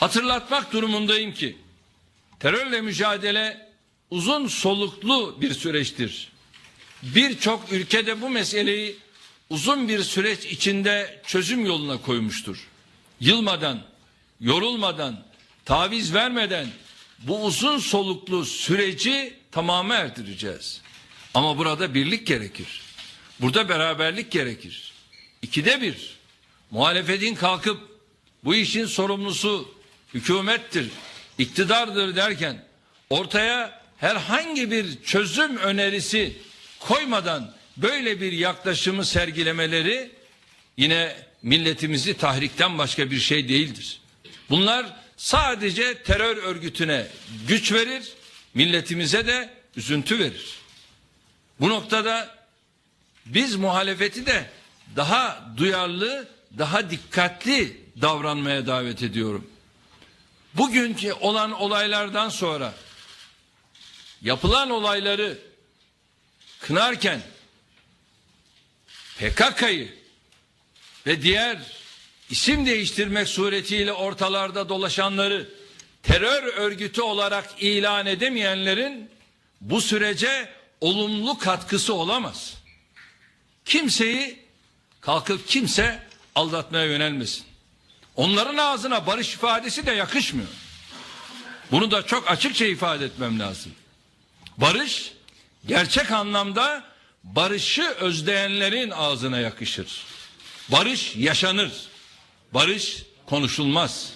Hatırlatmak durumundayım ki terörle mücadele uzun soluklu bir süreçtir. Birçok ülkede bu meseleyi uzun bir süreç içinde çözüm yoluna koymuştur. Yılmadan, yorulmadan, taviz vermeden bu uzun soluklu süreci tamamı erdireceğiz. Ama burada birlik gerekir. Burada beraberlik gerekir. İkide bir muhalefetin kalkıp bu işin sorumlusu hükümettir, iktidardır derken ortaya herhangi bir çözüm önerisi koymadan böyle bir yaklaşımı sergilemeleri yine milletimizi tahrikten başka bir şey değildir. Bunlar sadece terör örgütüne güç verir, milletimize de üzüntü verir. Bu noktada biz muhalefeti de daha duyarlı, daha dikkatli davranmaya davet ediyorum. Bugünkü olan olaylardan sonra yapılan olayları kınarken PKK'yı ve diğer isim değiştirmek suretiyle ortalarda dolaşanları terör örgütü olarak ilan edemeyenlerin bu sürece olumlu katkısı olamaz. Kimseyi kalkıp kimse aldatmaya yönelmesin. Onların ağzına barış ifadesi de yakışmıyor. Bunu da çok açıkça ifade etmem lazım. Barış gerçek anlamda barışı özleyenlerin ağzına yakışır. Barış yaşanır. Barış konuşulmaz.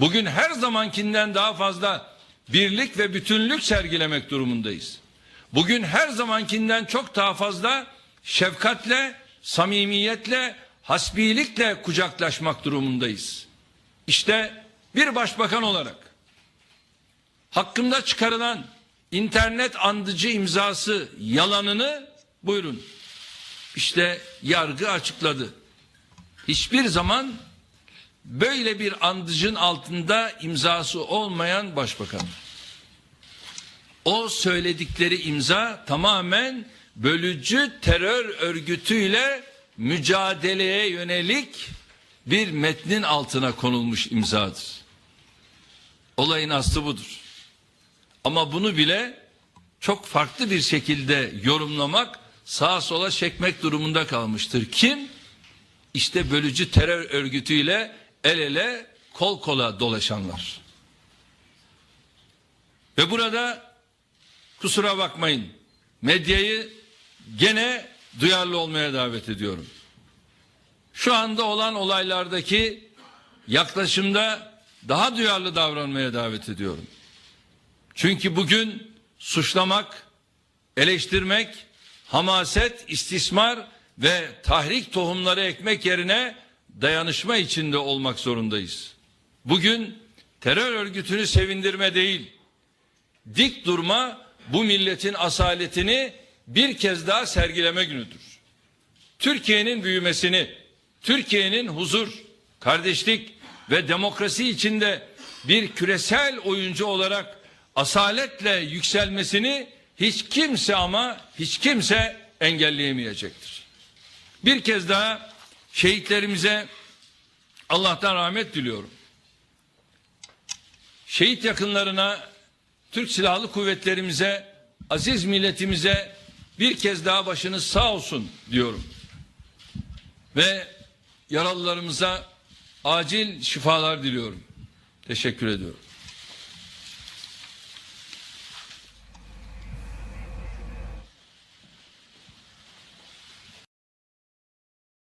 Bugün her zamankinden daha fazla birlik ve bütünlük sergilemek durumundayız. Bugün her zamankinden çok daha fazla şefkatle, samimiyetle, hasbilikle kucaklaşmak durumundayız. İşte bir başbakan olarak hakkımda çıkarılan internet andıcı imzası yalanını buyurun. İşte yargı açıkladı. Hiçbir zaman böyle bir andıcın altında imzası olmayan başbakan. O söyledikleri imza tamamen bölücü terör örgütüyle mücadeleye yönelik bir metnin altına konulmuş imzadır. Olayın aslı budur. Ama bunu bile çok farklı bir şekilde yorumlamak, sağa sola çekmek durumunda kalmıştır. Kim? İşte bölücü terör örgütüyle el ele kol kola dolaşanlar. Ve burada kusura bakmayın medyayı gene duyarlı olmaya davet ediyorum. Şu anda olan olaylardaki yaklaşımda daha duyarlı davranmaya davet ediyorum. Çünkü bugün suçlamak, eleştirmek, hamaset, istismar ve tahrik tohumları ekmek yerine dayanışma içinde olmak zorundayız. Bugün terör örgütünü sevindirme değil, dik durma bu milletin asaletini bir kez daha sergileme günüdür. Türkiye'nin büyümesini, Türkiye'nin huzur, kardeşlik ve demokrasi içinde bir küresel oyuncu olarak asaletle yükselmesini hiç kimse ama hiç kimse engelleyemeyecektir. Bir kez daha şehitlerimize Allah'tan rahmet diliyorum. Şehit yakınlarına, Türk Silahlı Kuvvetlerimize, aziz milletimize bir kez daha başınız sağ olsun diyorum. Ve yaralılarımıza acil şifalar diliyorum. Teşekkür ediyorum.